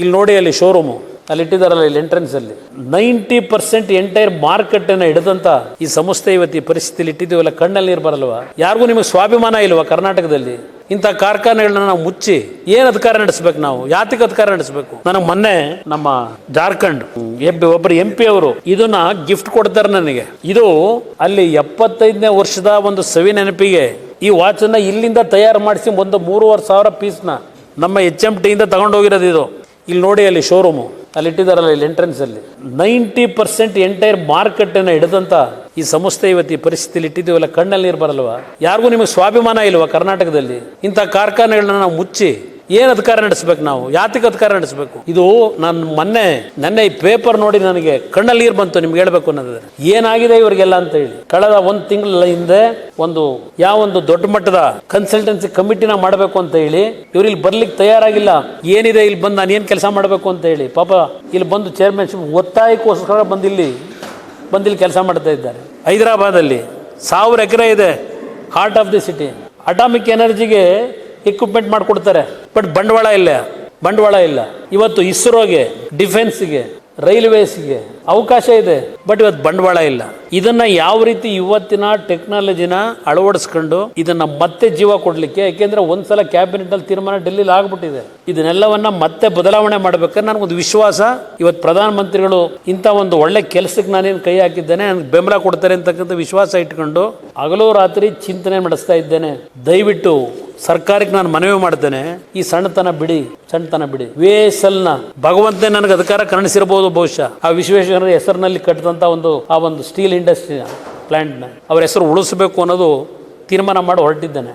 ಇಲ್ಲಿ ನೋಡಿ ಅಲ್ಲಿ ಶೋರೂಮು ಅಲ್ಲಿ ಇಟ್ಟಿದಾರಲ್ಲ ಇಲ್ಲಿ ಎಂಟ್ರೆನ್ಸ್ ಅಲ್ಲಿ. ನೈಂಟಿ ಪರ್ಸೆಂಟ್ ಎಂಟೈರ್ ಮಾರ್ಕೆಟ್ ಅನ್ನ ಹಿಡಿದಂತ ಈ ಸಂಸ್ಥೆ ಇವತ್ತು ಈ ಪರಿಸ್ಥಿತಿಲಿ ಇಟ್ಟಿದ್ದೀವಲ್ಲ ಕಣ್ಣಲ್ಲಿ ನೀರು ಬರಲ್ವಾ? ಯಾರಿಗೂ ನಿಮಗೆ ಸ್ವಾಭಿಮಾನ ಇಲ್ವಾ ಕರ್ನಾಟಕದಲ್ಲಿ? ಇಂಥ ಕಾರ್ಖಾನೆಗಳನ್ನ ನಾವು ಮುಚ್ಚಿ ಏನ್ ಅಧಿಕಾರ ನಡೆಸಬೇಕು ನಾವು? ಯಾತಿಗೆ ಅಧಿಕಾರ ನಡೆಸಬೇಕು? ನನಗೆ ಮೊನ್ನೆ ನಮ್ಮ ಜಾರ್ಖಂಡ್ ಒಬ್ಬರು ಎಂ ಪಿ ಅವರು ಇದನ್ನ ಗಿಫ್ಟ್ ಕೊಡ್ತಾರೆ ನನಗೆ. ಇದು ಅಲ್ಲಿ ಎಪ್ಪತ್ತೈದನೇ ವರ್ಷದ ಒಂದು ಸವಿ ನೆನಪಿಗೆ ಈ ವಾಚನ್ನ ಇಲ್ಲಿಂದ ತಯಾರು ಮಾಡಿಸಿ ಒಂದು ಮೂರುವರೆ ಸಾವಿರ ಪೀಸ್ನ ನಮ್ಮ ಎಚ್ ಎಂ ಟಿಯಿಂದ ತಗೊಂಡೋಗಿರೋದು ಇದು. ಇಲ್ಲಿ ನೋಡಿ ಅಲ್ಲಿ ಶೋರೂಮು ಅಲ್ಲಿ ಇಟ್ಟಿದಾರಲ್ಲ ಇಲ್ಲಿ ಎಂಟ್ರೆನ್ಸ್ ಅಲ್ಲಿ. ನೈಂಟಿ ಪರ್ಸೆಂಟ್ ಎಂಟೈರ್ ಮಾರ್ಕೆಟ್ ಹಿಡಿದಂಥ ಈ ಸಂಸ್ಥೆ ಇವತ್ತು ಈ ಪರಿಸ್ಥಿತಿಲಿ ಇಟ್ಟಿದ್ದೀವಲ್ಲ, ಕಣ್ಣಲ್ಲಿ ನೀರು ಬರಲ್ವಾ? ಯಾರಿಗೂ ನಿಮಗೆ ಸ್ವಾಭಿಮಾನ ಇಲ್ವಾ ಕರ್ನಾಟಕದಲ್ಲಿ? ಇಂಥ ಕಾರ್ಖಾನೆಗಳನ್ನ ನಾವು ಮುಚ್ಚಿ ಏನ್ ಅಧಿಕಾರ ನಡೆಸಬೇಕು ನಾವು? ಯಾತಿಗೆ ಅಧಿಕಾರ ನಡೆಸಬೇಕು? ಇದು ನಾನು ಮೊನ್ನೆ, ನೆನ್ನೆ ಈ ಪೇಪರ್ ನೋಡಿ ನನಗೆ ಕಣ್ಣಲ್ಲಿ ನೀರು ಬಂತು, ನಿಮ್ಗೆ ಹೇಳ್ಬೇಕು ಅನ್ನೋದಾದ್ರೆ. ಏನಾಗಿದೆ ಇವರಿಗೆಲ್ಲ ಅಂತ ಹೇಳಿ. ಕಳೆದ ಒಂದು ತಿಂಗಳ ಹಿಂದೆ ಒಂದು, ಯಾವ ಒಂದು ದೊಡ್ಡ ಮಟ್ಟದ ಕನ್ಸಲ್ಟೆನ್ಸಿ ಕಮಿಟಿನ ಮಾಡಬೇಕು ಅಂತ ಹೇಳಿ, ಇವ್ರು ಇಲ್ಲಿ ಬರ್ಲಿಕ್ಕೆ ತಯಾರಾಗಿಲ್ಲ. ಏನಿದೆ ಇಲ್ಲಿ ಬಂದು ನಾನು ಏನು ಕೆಲಸ ಮಾಡಬೇಕು ಅಂತ ಹೇಳಿ. ಪಾಪ, ಇಲ್ಲಿ ಬಂದು ಚೇರ್ಮನ್ಶಿಪ್ ಒತ್ತಾಯಕ್ಕೋಸ್ಕರ ಬಂದಿಲ್ಲಿ ಬಂದಿಲ್ಲಿ ಕೆಲಸ ಮಾಡ್ತಾ ಇದ್ದಾರೆ. ಹೈದರಾಬಾದಲ್ಲಿ ಸಾವಿರ ಎಕರೆ ಇದೆ heart of the city atomic ಎನರ್ಜಿಗೆ equipment ಮಾಡಿಕೊಡ್ತಾರೆ. ಬಟ್ ಬಂಡವಾಳ ಇಲ್ಲ. ಬಂಡವಾಳ ಇಲ್ಲ. ಇವತ್ತು ಇಸ್ರೋಗೆ ಡಿಫೆನ್ಸ್ಗೆ ರೈಲ್ವೇಸ್ಗೆ ಅವಕಾಶ ಇದೆ. ಬಟ್ ಇವತ್ತು ಬಂಡವಾಳ ಇಲ್ಲ. ಇದನ್ನ ಯಾವ ರೀತಿ ಇವತ್ತಿನ ಟೆಕ್ನಾಲಜಿನ ಅಳವಡಿಸ್ಕೊಂಡು ಇದನ್ನ ಮತ್ತೆ ಜೀವ ಕೊಡ್ಲಿಕ್ಕೆ, ಯಾಕೆಂದ್ರೆ ಒಂದ್ಸಲ ಕ್ಯಾಬಿನೆಟ್ ಅಲ್ಲಿ ತೀರ್ಮಾನ ಡೆಲ್ಲಿಲಿ ಆಗ್ಬಿಟ್ಟಿದೆ. ಇದನ್ನೆಲ್ಲವನ್ನ ಮತ್ತೆ ಬದಲಾವಣೆ ಮಾಡ್ಬೇಕಾದ್ರೆ ನನಗೊಂದು ವಿಶ್ವಾಸ. ಇವತ್ತು ಪ್ರಧಾನಮಂತ್ರಿಗಳು ಇಂಥ ಒಂದು ಒಳ್ಳೆ ಕೆಲಸಕ್ಕೆ ನಾನೇನು ಕೈ ಹಾಕಿದ್ದೇನೆ, ನನಗೆ ಬೆಂಬಲ ಕೊಡ್ತಾರೆ ಅಂತಕ್ಕಂಥ ವಿಶ್ವಾಸ ಇಟ್ಕೊಂಡು ಹಗಲು ರಾತ್ರಿ ಚಿಂತನೆ ನಡೆಸ್ತಾ ಇದ್ದೇನೆ. ದಯವಿಟ್ಟು ಸರ್ಕಾರಕ್ಕೆ ನಾನು ಮನವಿ ಮಾಡ್ತೇನೆ, ಈ ಸಣ್ಣತನ ಬಿಡಿ ಸಣ್ಣತನ ಬಿಡಿ. ವೇಸಲ್ನ ಭಗವಂತನೇ ನನಗೆ ಅಧಿಕಾರ ಕರ್ಣಿಸಿರಬಹುದು ಬಹುಶಃ. ಆ ವಿಶ್ವೇಶ್ವರ ಹೆಸರಿನಲ್ಲಿ ಕಟ್ಟಿದಂಥ ಒಂದು, ಆ ಒಂದು ಸ್ಟೀಲ್ ಇಂಡಸ್ಟ್ರಿ ಪ್ಲ್ಯಾಂಟ್ನ ಅವ್ರ ಹೆಸರು ಉಳಿಸಬೇಕು ಅನ್ನೋದು ತೀರ್ಮಾನ ಮಾಡಿ ಹೊರಟಿದ್ದೇನೆ.